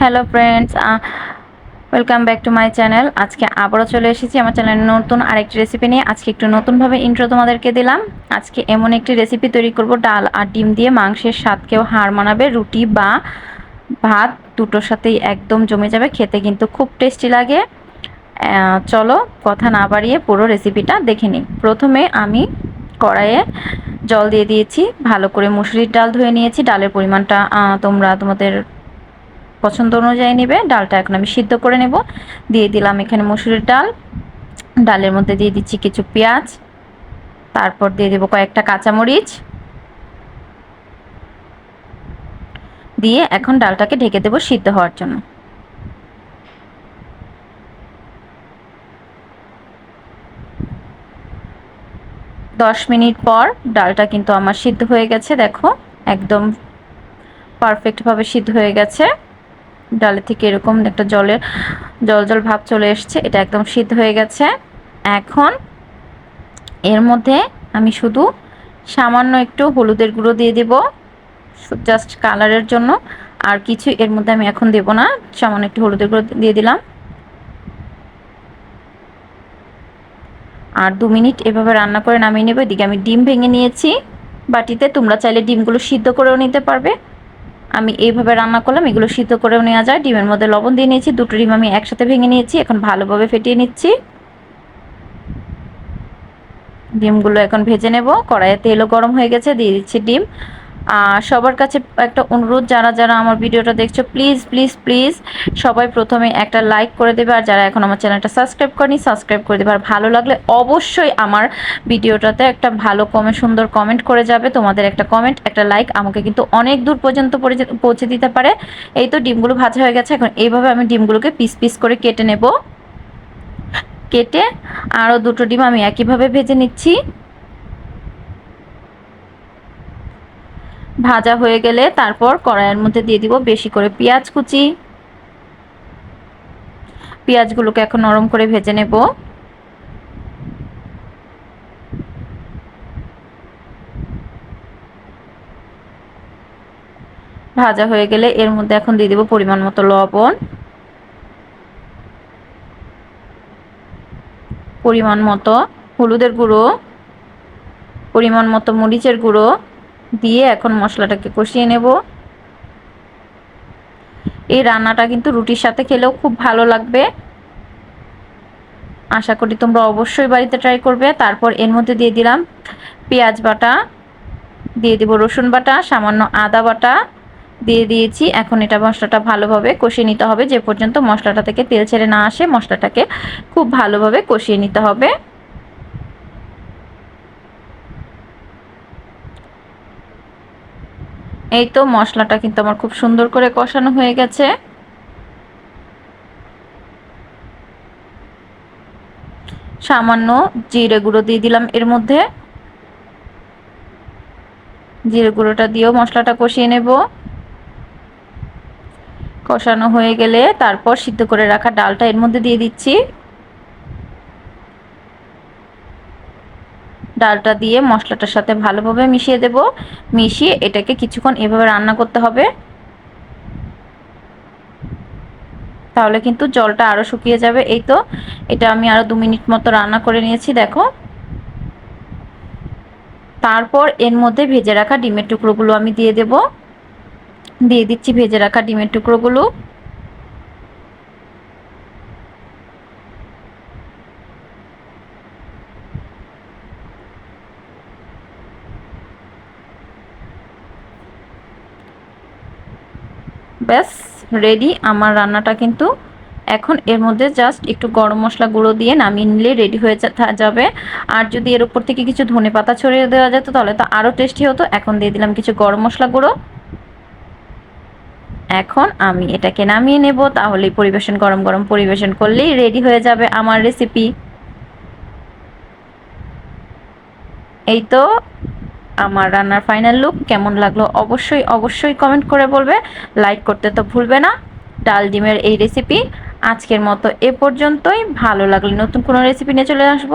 Hello friends welcome back to my channel আজকে আবারও চলে এসেছি আমার চ্যানেলে নতুন আরেকটি রেসিপি নিয়ে। আজকে একটু নতুনভাবে ইন্ট্রো তোমাদেরকে দিলাম। আজকে এমন একটি রেসিপি তৈরি করব, ডাল আর ডিম দিয়ে মাংসের স্বাদকেও হার মানাবে, রুটি বা ভাত দুটোর সাথেই একদম জমে যাবে, খেতে কিন্তু খুব টেস্টি লাগে। চলো কথা না বাড়িয়ে পুরো রেসিপিটা দেখে নিই। প্রথমে আমি কড়াইয়ে জল দিয়ে দিয়েছি, ভালো করে মুসুরির ডাল ধুয়ে নিয়েছি। ডালের পরিমাণটা তোমরা তোমাদের পছন্দ অনুযায়ী নেবে। ডালটা এখন আমি সিদ্ধ করে নেব। দিয়ে দিলাম এখানে মসুরের ডাল। ডালের মধ্যে দিয়ে দিচ্ছি কিছু পেঁয়াজ। তারপর দিয়ে দেবো কয়েকটা কাঁচামরিচ। দিয়ে এখন ডালটাকে ঢেকে দেবো সিদ্ধ হওয়ার জন্য। দশ মিনিট পর ডালটা কিন্তু আমার সিদ্ধ হয়ে গেছে, দেখো। একদম পারফেক্টভাবে সিদ্ধ হয়ে গেছে। ডালে থেকে এরকম একটা জলের, জল জল ভাব চলে এসছে, এটা একদম সিদ্ধ হয়ে গেছে। এখন এর মধ্যে আমি শুধু সামান্য একটু হলুদের গুঁড়ো দিয়ে দেব জাস্ট কালারের জন্য। আর কিছু এর মধ্যে আমি এখন দেব না, সামান্য একটু হলুদের গুঁড়ো দিয়ে দিলাম। আর দু মিনিট এভাবে রান্না করে নামিয়ে নেব, এদিকে আমি ডিম ভেঙে নিয়েছি। বাটিতে তোমরা চাইলে ডিমগুলো সিদ্ধ করেও নিতে পারবে। আমি এইভাবে রান্না করলাম, এগুলো সিদ্ধ করে নেওয়া যায়। ডিমের মধ্যে লবণ দিয়ে নিয়েছি, দুটো ডিম আমি একসাথে ভেঙে নিয়েছি, এখন ভালোভাবে ফেটিয়ে নিচ্ছি। ডিমগুলো এখন ভেজে নেব, কড়াইয়ে তেলও গরম হয়ে গেছে, দিয়ে দিচ্ছি ডিম। সবার কাছে একটা অনুরোধ, যারা যারা আমার ভিডিওটা দেখছ প্লিজ প্লিজ প্লিজ সবাই প্রথমে একটা লাইক করে দেবে আর যারা এখন আমার চ্যানেলটা সাবস্ক্রাইব করেনি সাবস্ক্রাইব করে দেবে। আর ভালো লাগলে অবশ্যই আমার ভিডিওটাতে একটা ভালো কমেন্ট সুন্দর কমেন্ট করে যাবে। তোমাদের একটা কমেন্ট একটা লাইক আমাকে কিন্তু অনেক দূর পর্যন্ত পৌঁছে দিতে পারে। এই তো ডিমগুলো ভাজা হয়ে গেছে, এখন এইভাবে আমি ডিমগুলোকে পিস পিস করে কেটে নেব। কেটে আরও দুটো ডিম আমি একইভাবে ভেজে নিচ্ছি। ভাজা হয়ে গেলে তারপর কড়াইয়ের মধ্যে দিয়ে দিব বেশি করে পেঁয়াজ কুচি। পেঁয়াজগুলোকে এখন নরম করে ভেজে নেব। ভাজা হয়ে গেলে এর মধ্যে এখন দিয়ে দিব পরিমাণ মতো লবণ। পরিমাণ মতো হলুদের গুঁড়ো। পরিমাণ মতো মরিচের গুঁড়ো। দিয়ে এখন মশলাটাকে কষিয়ে নেব। এই রান্নাটা কিন্তু রুটির সাথে খেলেও খুব ভালো লাগবে। আশা করি তোমরা অবশ্যই বাড়িতে ট্রাই করবে। তারপর এর মধ্যে দিয়ে দিলাম পেঁয়াজ বাটা, দিয়ে দেবো রসুন বাটা, সামান্য আদা বাটা। দিয়ে দিয়েছি, এখন এটা মশলাটা ভালোভাবে কষিয়ে নিতে হবে। যে পর্যন্ত মশলাটা থেকে তেল ছেড়ে না আসে, মশলাটাকে খুব ভালোভাবে কষিয়ে নিতে হবে। এই তো মশলাটা কিন্তু আমার খুব সুন্দর করে কষানো হয়ে গেছে। সামান্য জিরে গুঁড়ো দিয়ে দিলাম এর মধ্যে। জিরে গুঁড়োটা দিয়েও মশলাটা কষিয়ে নেব। কষানো হয়ে গেলে তারপর সিদ্ধ করে রাখা ডালটা এর মধ্যে দিয়ে দিচ্ছি। ডালটা দিয়ে মশলাটার সাথে ভালোভাবে মিশিয়ে দেব। মিশিয়ে এটাকে কিছুক্ষণ এভাবে রান্না করতে হবে। তাহলে কিন্তু জলটা আরও শুকিয়ে যাবে। এই তো, এটা আমি আরও দু মিনিট মতো রান্না করে নিয়েছি, দেখো। তারপর এর মধ্যে ভেজে রাখা ডিমের টুকরোগুলো আমি দিয়ে দেব। দিয়ে দিচ্ছি ভেজে রাখা ডিমের টুকরোগুলো। ব্যাস রেডি আমার রান্নাটা কিন্তু এখন এর মধ্যে জাস্ট একটু গরম মশলা গুঁড়ো দিয়ে নামিয়ে নিলে রেডি হয়ে যাবে। আর যদি এর উপর থেকে কিছু ধনে পাতা ছড়িয়ে দেওয়া যেত, তাহলে তো আরও টেস্টি হতো। এখন দিয়ে দিলাম কিছু গরম মশলা গুঁড়ো। এখন আমি এটাকে নামিয়ে নেব, তাহলেই পরিবেশন, গরম গরম পরিবেশন করলেই রেডি হয়ে যাবে আমার রেসিপি এই তো আমার রান্নার ফাইনাল লুক কেমন লাগল অবশ্যই অবশ্যই কমেন্ট করে বলবে। লাইক করতে তো ভুলবে না। ডাল ডিমের এই রেসিপি আজকের মতো এ পর্যন্তই। ভালো লাগলে নতুন কোনো রেসিপি নিয়ে চলে আসব।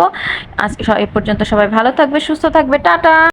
আজকে এ পর্যন্ত সবাই ভালো থাকবে, সুস্থ থাকবে। টাটা!